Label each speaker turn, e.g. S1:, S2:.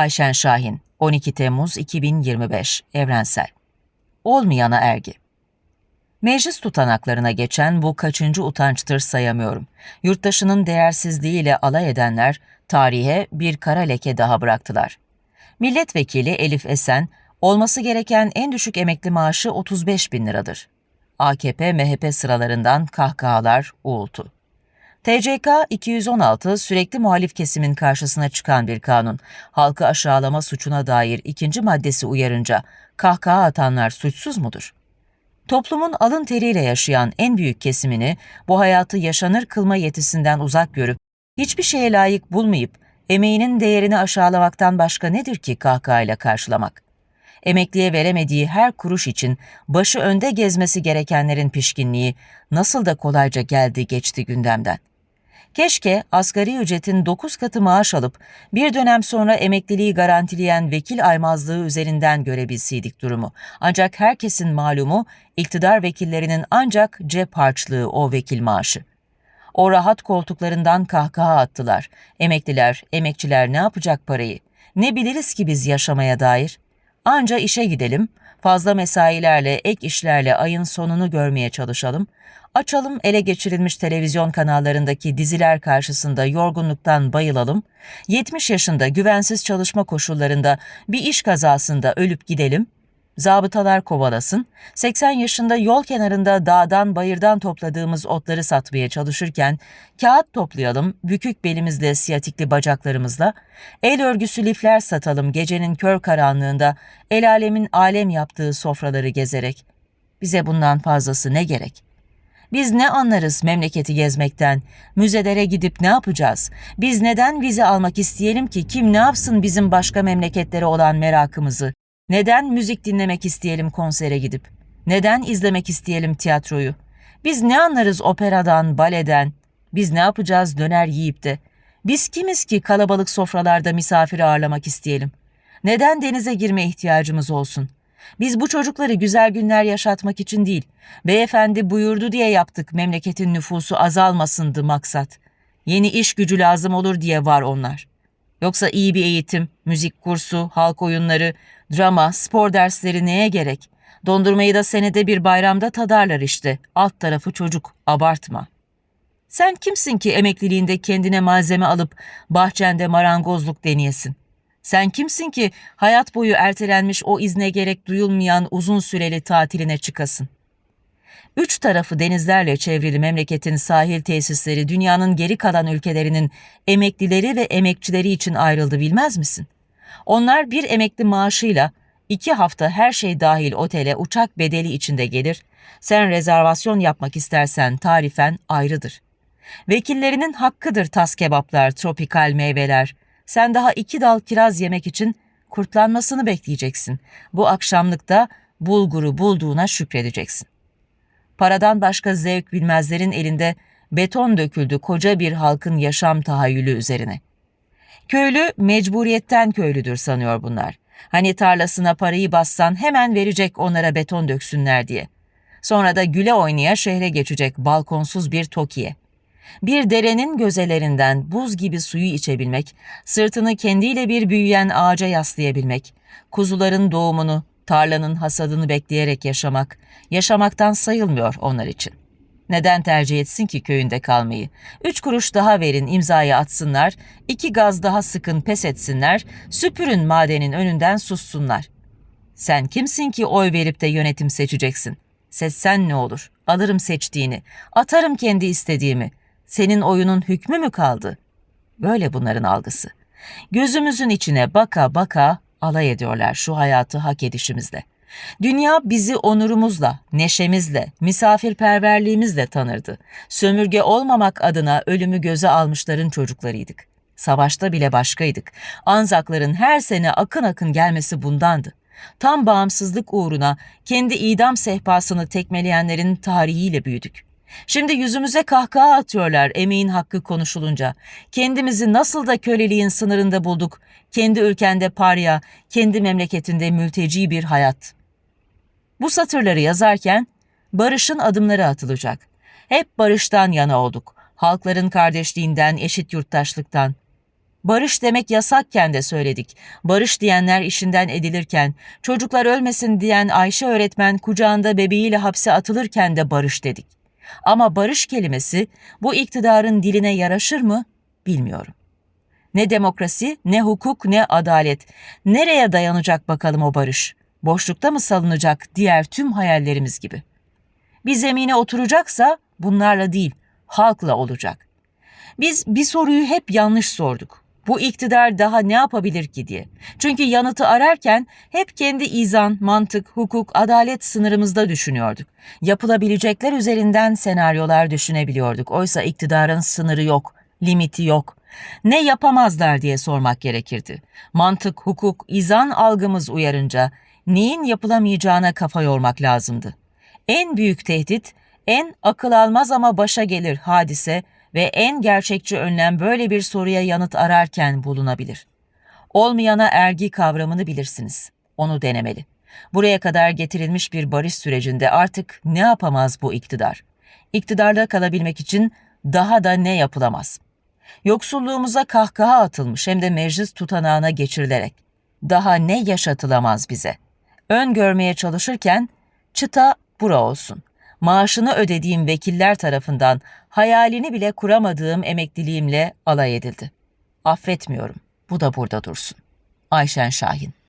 S1: Ayşen Şahin, 12 Temmuz 2025, Evrensel. Olmayana ergi. Meclis tutanaklarına geçen bu kaçıncı utançtır sayamıyorum. Yurttaşının değersizliğiyle alay edenler tarihe bir kara leke daha bıraktılar. Milletvekili Elif Esen, olması gereken en düşük emekli maaşı 35 bin liradır. AKP, MHP sıralarından kahkahalar, uğultu. TCK 216 sürekli muhalif kesimin karşısına çıkan bir kanun. Halkı aşağılama suçuna dair ikinci maddesi uyarınca kahkaha atanlar suçsuz mudur? Toplumun alın teriyle yaşayan en büyük kesimini bu hayatı yaşanır kılma yetisinden uzak görüp hiçbir şeye layık bulmayıp emeğinin değerini aşağılamaktan başka nedir ki kahkahayla karşılamak? Emekliye veremediği her kuruş için başı önde gezmesi gerekenlerin pişkinliği nasıl da kolayca geldi geçti gündemden. Keşke asgari ücretin 9 katı maaş alıp bir dönem sonra emekliliği garantileyen vekil aymazlığı üzerinden görebilseydik durumu. Ancak herkesin malumu iktidar vekillerinin ancak cep harçlığı o vekil maaşı. O rahat koltuklarından kahkaha attılar. Emekliler, emekçiler ne yapacak parayı? Ne biliriz ki biz yaşamaya dair? Anca işe gidelim, fazla mesailerle, ek işlerle ayın sonunu görmeye çalışalım. Açalım ele geçirilmiş televizyon kanallarındaki diziler karşısında yorgunluktan bayılalım. 70 yaşında güvensiz çalışma koşullarında bir iş kazasında ölüp gidelim. Zabıtalar kovalasın. 80 yaşında yol kenarında dağdan bayırdan topladığımız otları satmaya çalışırken kağıt toplayalım bükük belimizle siyatikli bacaklarımızla. El örgüsü lifler satalım gecenin kör karanlığında el alemin alem yaptığı sofraları gezerek. Bize bundan fazlası ne gerek?'' Biz ne anlarız memleketi gezmekten? Müzelere gidip ne yapacağız? Biz neden vize almak isteyelim ki kim ne yapsın bizim başka memleketlere olan merakımızı? Neden müzik dinlemek isteyelim konsere gidip? Neden izlemek isteyelim tiyatroyu? Biz ne anlarız operadan, baleden? Biz ne yapacağız döner yiyip de? Biz kimiz ki kalabalık sofralarda misafir ağırlamak isteyelim? Neden denize girme ihtiyacımız olsun?'' Biz bu çocukları güzel günler yaşatmak için değil, beyefendi buyurdu diye yaptık memleketin nüfusu azalmasındı maksat. Yeni iş gücü lazım olur diye var onlar. Yoksa iyi bir eğitim, müzik kursu, halk oyunları, drama, spor dersleri neye gerek? Dondurmayı da senede bir bayramda tadarlar işte. Alt tarafı çocuk, abartma. Sen kimsin ki emekliliğinde kendine malzeme alıp bahçende marangozluk deneyesin? Sen kimsin ki hayat boyu ertelenmiş o izne gerek duyulmayan uzun süreli tatiline çıkasın? Üç tarafı denizlerle çevrili memleketin sahil tesisleri dünyanın geri kalan ülkelerinin emeklileri ve emekçileri için ayrıldı bilmez misin? Onlar bir emekli maaşıyla iki hafta her şey dahil otele uçak bedeli içinde gelir, sen rezervasyon yapmak istersen tarifen ayrıdır. Vekillerinin hakkıdır tas kebaplar, tropikal meyveler, sen daha iki dal kiraz yemek için kurtlanmasını bekleyeceksin. Bu akşamlıkta bulguru bulduğuna şükredeceksin. Paradan başka zevk bilmezlerin elinde beton döküldü koca bir halkın yaşam tahayyülü üzerine. Köylü mecburiyetten köylüdür sanıyor bunlar. Hani tarlasına parayı bassan hemen verecek onlara beton döksünler diye. Sonra da güle oynaya şehre geçecek balkonsuz bir Toki'ye. Bir derenin gözelerinden buz gibi suyu içebilmek, sırtını kendiyle bir büyüyen ağaca yaslayabilmek, kuzuların doğumunu, tarlanın hasadını bekleyerek yaşamak, yaşamaktan sayılmıyor onlar için. Neden tercih etsin ki köyünde kalmayı? Üç kuruş daha verin imzayı atsınlar, iki gaz daha sıkın pes etsinler, süpürün madenin önünden sussunlar. Sen kimsin ki oy verip de yönetim seçeceksin? Seçsen ne olur? Alırım seçtiğini, atarım kendi istediğimi. Senin oyunun hükmü mü kaldı? Böyle bunların algısı. Gözümüzün içine baka baka alay ediyorlar şu hayatı hak edişimizle. Dünya bizi onurumuzla, neşemizle, misafirperverliğimizle tanırdı. Sömürge olmamak adına ölümü göze almışların çocuklarıydık. Savaşta bile başkaydık. Anzakların her sene akın akın gelmesi bundandı. Tam bağımsızlık uğruna kendi idam sehpasını tekmeleyenlerin tarihiyle büyüdük. Şimdi yüzümüze kahkaha atıyorlar emeğin hakkı konuşulunca. Kendimizi nasıl da köleliğin sınırında bulduk. Kendi ülkende parya, kendi memleketinde mülteci bir hayat. Bu satırları yazarken barışın adımları atılacak. Hep barıştan yana olduk. Halkların kardeşliğinden, eşit yurttaşlıktan. Barış demek yasakken de söyledik. Barış diyenler işinden edilirken, çocuklar ölmesin diyen Ayşe öğretmen kucağında bebeğiyle hapse atılırken de barış dedik. Ama barış kelimesi bu iktidarın diline yaraşır mı bilmiyorum. Ne demokrasi, ne hukuk, ne adalet. Nereye dayanacak bakalım o barış? Boşlukta mı salınacak diğer tüm hayallerimiz gibi? Bir zemine oturacaksa bunlarla değil, halkla olacak. Biz bir soruyu hep yanlış sorduk. Bu iktidar daha ne yapabilir ki diye. Çünkü yanıtı ararken hep kendi izan, mantık, hukuk, adalet sınırımızda düşünüyorduk. Yapılabilecekler üzerinden senaryolar düşünebiliyorduk. Oysa iktidarın sınırı yok, limiti yok. Ne yapamazlar diye sormak gerekirdi. Mantık, hukuk, izan algımız uyarınca neyin yapılamayacağına kafa yormak lazımdı. En büyük tehdit, en akıl almaz ama başa gelir hadise ve en gerçekçi önlem böyle bir soruya yanıt ararken bulunabilir. Olmayana ergi kavramını bilirsiniz. Onu denemeli. Buraya kadar getirilmiş bir barış sürecinde artık ne yapamaz bu iktidar? İktidarda kalabilmek için daha da ne yapılamaz? Yoksulluğumuza kahkaha atılmış hem de meclis tutanağına geçirilerek. Daha ne yaşatılamaz bize? Ön görmeye çalışırken çıta bura olsun. Maaşını ödediğim vekiller tarafından hayalini bile kuramadığım emekliliğimle alay edildi. Affetmiyorum. Bu da burada dursun. Ayşen Şahin